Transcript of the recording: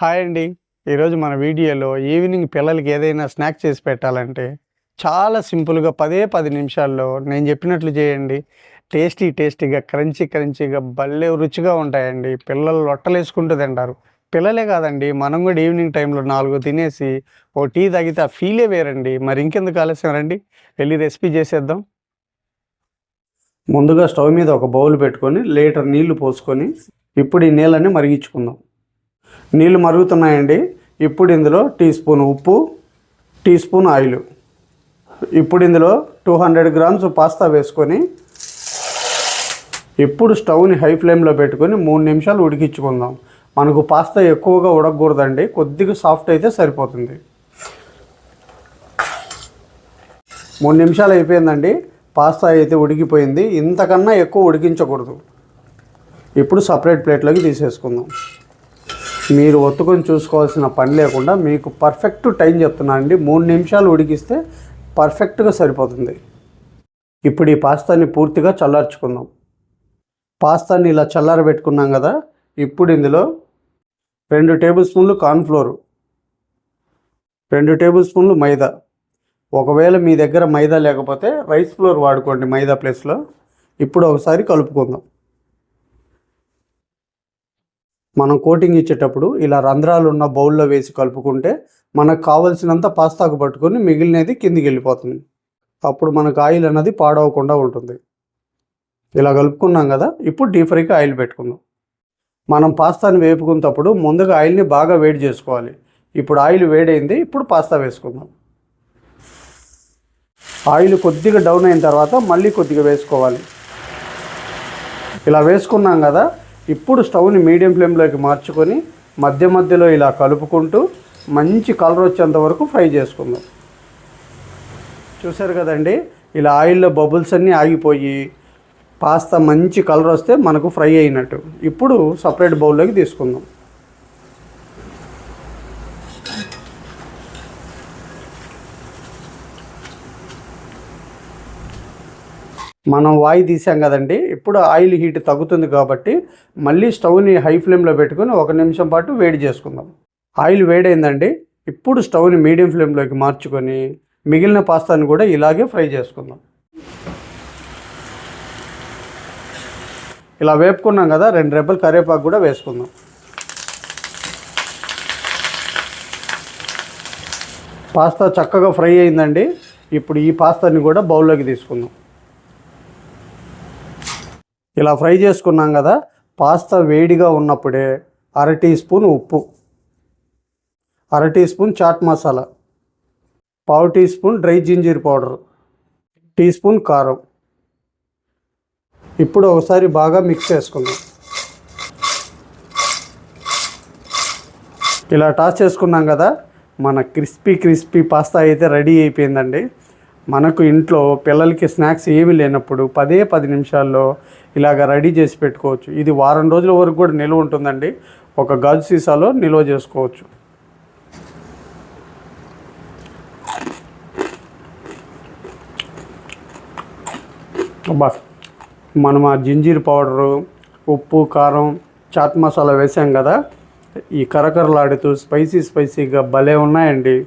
Hi అండి. ఈరోజు మన వీడియోలో ఈవినింగ్ పిల్లలకి ఏదైనా స్నాక్ చేసి పెట్టాలంటే చాలా సింపుల్గా పదే పది నిమిషాల్లో నేను చెప్పినట్లు చేయండి. టేస్టీ టేస్టీగా క్రంచీ క్రంచీగా భలే రుచిగా ఉంటాయండి. పిల్లలు లొట్టలేసుకుంటూ తింటారు. పిల్లలే కాదండి మనం కూడా ఈవినింగ్ టైంలో నాలుగు తినేసి ఓ టీ తాగితే ఆ ఫీలే వేరండి. మరి ఇంకెందుకు ఆలస్యం రండి. వెళ్ళి రెసిపీ చేసేద్దాం. ముందుగా స్టవ్ మీద ఒక బౌల్ పెట్టుకొని లీటర్ నీళ్ళు పోసుకొని ఇప్పుడు ఈ నీళ్ళని మరిగించుకుందాం. నీళ్ళు మరుగుతున్నాయండి. ఇప్పుడు ఇందులో టీ స్పూన్ ఉప్పు టీ స్పూన్ ఆయిల్. ఇప్పుడు ఇందులో టూ హండ్రెడ్ గ్రామ్స్ పాస్తా వేసుకొని ఇప్పుడు స్టవ్ని హై ఫ్లేమ్లో పెట్టుకొని మూడు నిమిషాలు ఉడికించుకుందాం. మనకు పాస్తా ఎక్కువగా ఉడకకూడదండి. కొద్దిగా సాఫ్ట్ అయితే సరిపోతుంది. మూడు నిమిషాలు అయిపోయిందండి. పాస్తా అయితే ఉడికిపోయింది. ఇంతకన్నా ఎక్కువ ఉడికించకూడదు. ఇప్పుడు సపరేట్ ప్లేట్లోకి తీసేసుకుందాం. మీరు ఒత్తుకొని చూసుకోవాల్సిన పని లేకుండా మీకు పర్ఫెక్ట్ టైం చెప్తున్నానండి మూడు నిమిషాలు ఉడికిస్తే పర్ఫెక్ట్గా సరిపోతుంది. ఇప్పుడు ఈ పాస్తాని పూర్తిగా చల్లార్చుకుందాం. పాస్తాని ఇలా చల్లారబెట్టుకున్నాం కదా ఇప్పుడు ఇందులో రెండు టేబుల్ స్పూన్లు కార్న్ఫ్లోరు రెండు టేబుల్ స్పూన్లు మైదా. ఒకవేళ మీ దగ్గర మైదా లేకపోతే రైస్ ఫ్లోర్ వాడుకోండి మైదా ప్లేస్లో. ఇప్పుడు ఒకసారి కలుపుకుందాం. మనం కోటింగ్ ఇచ్చేటప్పుడు ఇలా రంధ్రాలు ఉన్న బౌల్లో వేసి కలుపుకుంటే మనకు కావలసినంత పాస్తాకు పట్టుకొని మిగిలినది కిందికి వెళ్ళిపోతుంది. అప్పుడు మనకు ఆయిల్ అన్నది పాడవకుండా ఉంటుంది. ఇలా కలుపుకున్నాం కదా ఇప్పుడు డీప్ ఫ్రైకి ఆయిల్ పెట్టుకుందాం. మనం పాస్తాని వేపుకున్నప్పుడు ముందుగా ఆయిల్ని బాగా వేడి చేసుకోవాలి. ఇప్పుడు ఆయిల్ వేడైంది ఇప్పుడు పాస్తా వేసుకుందాం. ఆయిల్ కొద్దిగా డౌన్ అయిన తర్వాత మళ్ళీ కొద్దిగా వేసుకోవాలి. ఇలా వేసుకున్నాం కదా ఇప్పుడు స్టవ్ని మీడియం ఫ్లేమ్లోకి మార్చుకొని మధ్య మధ్యలో ఇలా కలుపుకుంటూ మంచి కలర్ వచ్చేంత వరకు ఫ్రై చేసుకుందాం. చూసారు కదండి? ఇలా ఆయిల్లో బబుల్స్ అన్నీ ఆగిపోయి పాస్తా మంచి కలర్ వస్తే మనకు ఫ్రై అయినట్టు. ఇప్పుడు సపరేట్ బౌల్లోకి తీసుకుందాం. మనం వాయి తీసాం కదండి ఇప్పుడు ఆయిల్ హీట్ తగ్గుతుంది కాబట్టి మళ్ళీ స్టవ్ని హై ఫ్లేమ్లో పెట్టుకొని ఒక నిమిషం పాటు వేడి చేసుకుందాం. ఆయిల్ వేడైందండి ఇప్పుడు స్టవ్ని మీడియం ఫ్లేమ్లోకి మార్చుకొని మిగిలిన పాస్తాని కూడా ఇలాగే ఫ్రై చేసుకుందాం. ఇలా వేపుకున్నాం కదా రెండు రెబ్బలు కరివేపాకు కూడా వేసుకుందాం. పాస్తా చక్కగా ఫ్రై అయిందండి ఇప్పుడు ఈ పాస్తాని కూడా బౌల్లోకి తీసుకుందాం. ఇలా ఫ్రై చేసుకున్నాం కదా పాస్తా వేడిగా ఉన్నప్పుడే అర టీ స్పూన్ ఉప్పు అర టీ స్పూన్ చాట్ మసాలా పావు teaspoon dry ginger powder teaspoon కారం. ఇప్పుడు ఒకసారి బాగా మిక్స్ చేసుకుందాం. ఇలా టాస్ చేసుకున్నాం కదా మన క్రిస్పీ క్రిస్పీ పాస్తా అయితే రెడీ అయిపోయిందండి. మనకు ఇంట్లో పిల్లలకి స్నాక్స్ ఏమీ లేనప్పుడు పదే పది నిమిషాల్లో ఇలాగ రెడీ చేసి పెట్టుకోవచ్చు. ఇది వారం రోజుల వరకు కూడా నిల్వ ఉంటుందండి. ఒక గాజు సీసాలో నిల్వ చేసుకోవచ్చు. బా మనం ఆ జింజీర్ పౌడరు ఉప్పు కారం చాట్ మసాలా వేసాం కదా? ఈ కరకరలాడుతూ స్పైసీ స్పైసీగా భలే ఉన్నాయండి.